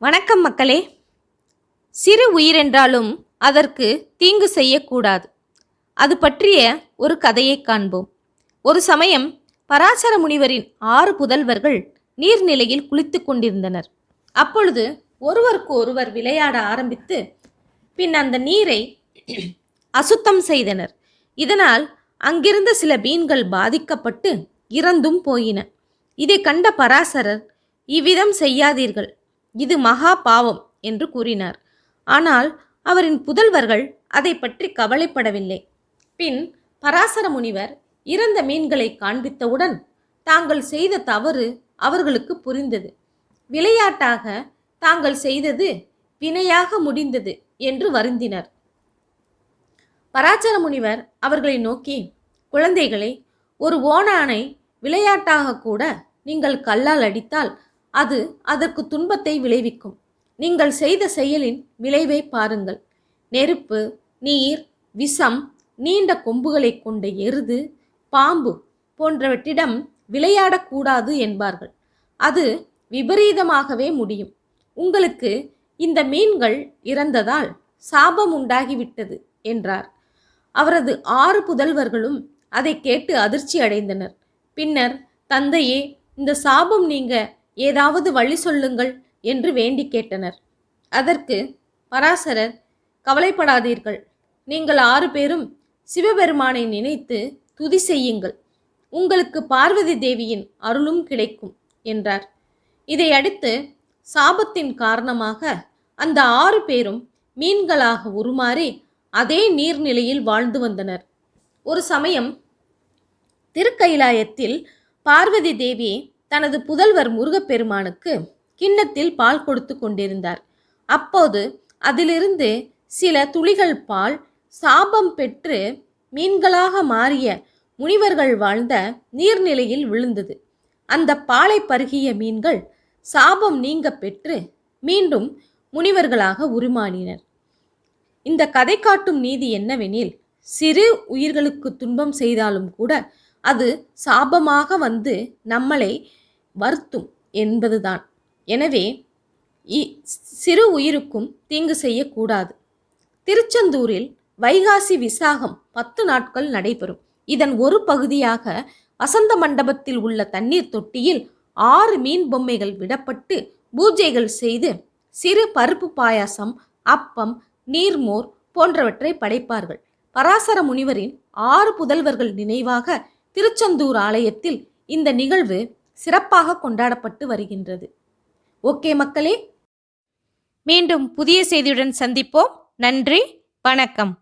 வணக்கம் மக்களே. சிறு உயிரென்றாலும் அதற்கு தீங்கு செய்யக்கூடாது. அது பற்றிய ஒரு கதையை காண்போம். ஒரு சமயம் பராசர முனிவரின் ஆறு புதல்வர்கள் நீர்நிலையில் குளித்து கொண்டிருந்தனர். அப்பொழுது ஒருவருக்கு ஒருவர் விளையாட ஆரம்பித்து பின் அந்த நீரை அசுத்தம் செய்தனர். இதனால் அங்கிருந்த சில மீன்கள் பாதிக்கப்பட்டு இறந்தும் போயின. இதை கண்ட பராசரர் இவ்விதம் செய்யாதீர்கள். இது மகா பாவம் என்று கூறினார். ஆனால் அவரின் புதல்வர்கள் அதை பற்றி கவலைப்படவில்லை. பின் பராசர முனிவர் இறந்த மீன்களை காண்பித்தவுடன் தாங்கள் செய்த தவறு அவர்களுக்கு புரிந்தது. விளையாட்டாக தாங்கள் செய்தது வினையாக முடிந்தது என்று வருந்தினர். பராசர முனிவர் அவர்களை நோக்கி குழந்தைகளை ஒரு ஓணானை விளையாட்டாக கூட நீங்கள் கல்லால் அடித்தால் அது அதற்கு துன்பத்தை விளைவிக்கும். நீங்கள் செய்த செயலின் விளைவை பாருங்கள். நெருப்பு நீர் விஷம் நீண்ட கொம்புகளை கொண்ட எருது பாம்பு போன்றவற்றிடம் விளையாடக்கூடாது என்பார்கள். அது விபரீதமாகவே முடியும். உங்களுக்கு இந்த மீன்கள் இறந்ததால் சாபம் உண்டாகிவிட்டது என்றார். அவரது ஆறு புதல்வர்களும் அதை கேட்டு அதிர்ச்சி அடைந்தனர். பின்னர் தந்தையே இந்த சாபம் நீங்க ஏதாவது வழி சொல்லுங்கள் என்று வேண்டி கேட்டனர். அதற்கு பராசரர் கவலைப்படாதீர்கள். நீங்கள் ஆறு பேரும் சிவபெருமானை நினைத்து துதி செய்யுங்கள். உங்களுக்கு பார்வதி தேவியின் அருளும் கிடைக்கும் என்றார். இதையடுத்து சாபத்தின் காரணமாக அந்த ஆறு பேரும் மீன்களாக உருமாறி அதே நீர்நிலையில் வாழ்ந்து வந்தனர். ஒரு சமயம் திருக்கைலாயத்தில் பார்வதி தேவி தனது புதல்வர் முருகப்பெருமானுக்கு கிண்ணத்தில் பால் கொடுத்து கொண்டிருந்தார். அப்போது அதிலிருந்து சில துளிகள் பால் சாபம் பெற்று மீன்களாக மாறிய முனிவர்கள் வாழ்ந்த நீர்நிலையில் விழுந்தது. அந்த பாலை பருகிய மீன்கள் சாபம் நீங்க பெற்று மீண்டும் முனிவர்களாக உருமாறினர். இந்த கதை காட்டும் நீதி என்னவெனில் சிறு உயிர்களுக்கு துன்பம் செய்தாலும் கூட அது சாபமாக வந்து நம்மளை வருத்தும் என்பதுதான். எனவே சிறு உயிருக்கும் தீங்கு செய்யக்கூடாது. திருச்செந்தூரில் வைகாசி விசாகம் பத்து நாட்கள் நடைபெறும். இதன் ஒரு பகுதியாக வசந்த மண்டபத்தில் உள்ள தண்ணீர் தொட்டியில் ஆறு மீன் பொம்மைகள் விடப்பட்டு பூஜைகள் செய்து சிறு பருப்பு பாயாசம் அப்பம் நீர்மோர் போன்றவற்றை படைப்பார்கள். பராசர முனிவரின் ஆறு புதல்வர்கள் நினைவாக திருச்செந்தூர் ஆலயத்தில் இந்த நிகழ்வு சிறப்பாக கொண்டாடப்பட்டு வருகின்றது. ஓகே மக்களே மீண்டும் புதிய செய்தியுடன் சந்திப்போம். நன்றி வணக்கம்.